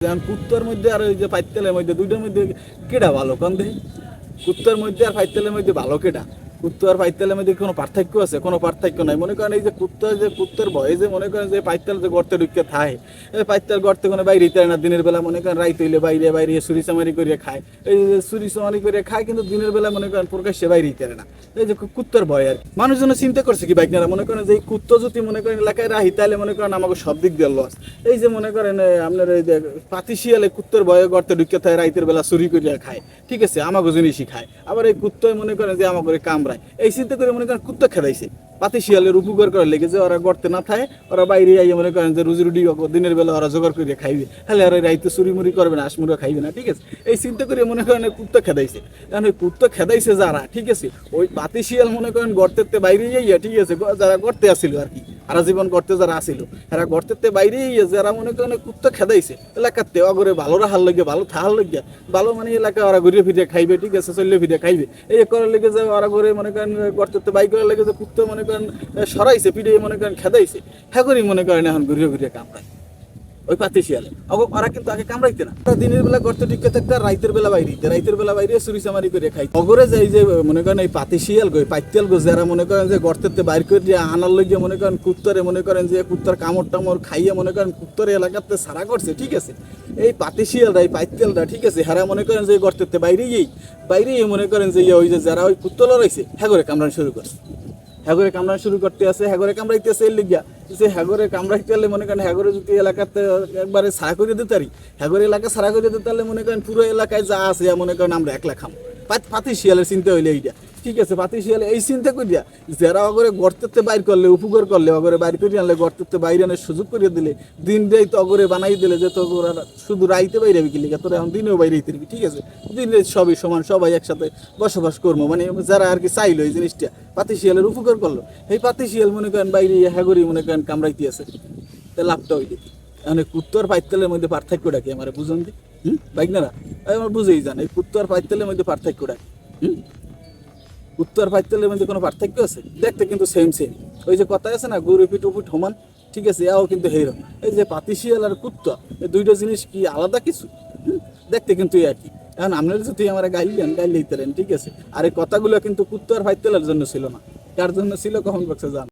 যেমন কুত্তর মধ্যে আর ওই যে পাইতেলের মধ্যে, দুইটার মধ্যে কেডা ভালো? কন দেখি? কুত্তর মধ্যে আর পাইতেলের মধ্যে ভালো কেডা? কুত্ত আর পাইতেলের মধ্যে কোনো পার্থক্য আছে? কোনো পার্থক্য নাই। মনে করেন এই যে কুত্তর যে কুত্তর ভয়ে যে মনে করেন যে পাইতাল যে গর্তে ঢুকে খায়, এই পাইতেল গর্তে কোনো বাইরে ইতে না, দিনের বেলা মনে করেন রাইত হইলে বাইরে বাইরে চুরি চামারি করে খায়। এই যে চুরি চামারি করে খায়, কিন্তু দিনের বেলা মনে করেন প্রকাশ্যে বাইরে ইতে না। এই যে কুত্তর ভয় আর। মানুষজন চিন্তা করছে কি বাইকনারা? মনে করেন যে এই কুত্ত যদি মনে করেন এলাকায় রাহি, তাহলে মনে করেন আমাকে সব দিক দিয়ে লস এই যে মনে করেন আপনার এই যে পাতি শিয়ালে কুত্তর ভয়ে গর্তে ঢুকে থাকে রাইতের বেলা চুরি করিয়া খায়। ঠিক আছে, আমাকে জিনিসই খায়। আবার এই কুত্তই মনে করেন যে আমাকে কামড়ায় এই চিন্তা করে মনে করেন কুত্তা খেদাইছে। পাতি শিয়ালের উপকার করার লেগে যে ওরা গর্তে না থাকে ওরা বাইরে আইয়ে মনে করেন যে রুজি রুটি দিনের বেলা ওরা জোগাড় করে খাইবে। আর ওই রাইতে চুরি মুড়ি করবে না আসমুরা খাইবে না, ঠিক আছে? এই চিন্তা করে মনে করেন কুত্তা খেদাইছে। কারণ ওই কুত্তা খেদাইছে যারা, ঠিক আছে? ওই পাতি শিয়াল মনে করেন গর্তের বাইরে যাইয়া ঠিক আছে? যারা গর্তে আসিল আর কি। সারা জীবন গর্তে যারা আসিল হেরা গর্তের বাইরে যারা মনে করেন কুত্তা খেদাইছে, এলাকাতে অগরে ভালো হাল লাগে, ভালো থাহার লাগে, ভালো মানে এলাকা ওরা ঘুরে ফিরে খাইবে, ঠিক আছে চললে ফিরে খাইবে। এই করার লেগে যে ওরা ঘরে মনে করেন গর্তের বাই করার লেগে যে কুত্তা মনে করেন সরাইছে পিঠে মনে করেন খেদাইছে হ্যাঁ করি মনে করেন এখন ঘুরে ঘুরে কামড়ায়। ওই পাতি শিয়ালে। ওরা কিন্তু আগে কামড়াইতে না। দিনের বেলা গর্তে টিকে থাকতে রাইতের বেলা বাইরে রাইতের বেলা বাইরে চুরি চামারি করে খাই অগরে যাই যে, মনে করেন এই পাতি শিয়াল গই পাইতেল গো, যারা মনে করেন যে গর্তেতে বাইর করে দিয়ে আনার লইগে মনে করেন কুত্তরে মনে করেন যে কুত্তার কামড় টামড় খাইয়ে মনে করেন কুত্তর এলাকাতে সারা করছে, ঠিক আছে? এই পাতি শিয়ালরা, এই পাইতেলরা ঠিক আছে? হারা মনে করেন যে গর্তেতে বাইরে গিয়েই, বাইরে মনে করেন যে ওই যে যারা ওই কুত্তর লড়াইছে হ্যাঁ করে কামড়ানো শুরু করছে। হ্যাগরে কামড়ানো শুরু করতে আছে হ্যাগরে কামড়াইতেছে এর লিগিয়া। যে হ্যাগরে কামড়াইতে হলে মনে করেন হ্যাগরে যদি এলাকাতে একবারে সারা করে দিতে পারি হ্যাগরে এলাকা সারা করে দিতে তাহলে মনে করেন পুরো এলাকায় যা আছে, মনে করেন আমরা একলা খাম। পাতি শিয়ালের চিন্তা হইলে এইটা। ঠিক আছে পাতি শিয়ালে এই চিন্তা করিয়া যারা অগরে গর্তেতে বাইর করলে, উপকার করলে, অগরে বাইর করে আনলে, গর্তেতে বাইরে আনার সুযোগ করিয়ে দিলে, দিন দেয় তো অগরে বানাই দিলে যে তো শুধু রাইতে বাইরে লিখে তোরা এখন দিনেও বাইরে হইতে ঠিক আছে? দিনে সবই সমান, সবাই একসাথে বসবাস করব। মানে যারা আর কি চাইলো এই জিনিসটা পাতিশিয়ালের উপকার করল। এই পাতি শিয়াল মনে করেন বাইরে হ্যাগরি মনে করেন কামড়াইতে আছে। তা লাভটা হইলে মানে কুত্তর পাইতেলের মধ্যে পার্থক্যটা কি? আমার বুঝুন দি। হুম? বাইক না আমার বুঝেই জান, এই কুত্তর পাইতেলের মধ্যে পার্থক্যটা কি? হুম? উত্তর পাইতেলের মধ্যে কোনো পার্থক্য আছে? দেখতে কিন্তু সেম সেম ওই যে কথা আছে না, গরু পিঠ উপিঠ সমান ঠিক আছে এও কিন্তু হেরম এই যে পাতিশিয়াল আর কুত্তা, এই দুইটা জিনিস কি আলাদা কিছু? দেখতে কিন্তু একই। এখন আপনারা যদি আমার গাইলেন গাইলেই তেলেন ঠিক আছে। আর এই কথাগুলো কিন্তু কুত্তার আর পাইতেলের জন্য ছিল না। তার জন্য ছিল, কখন বক্সে জান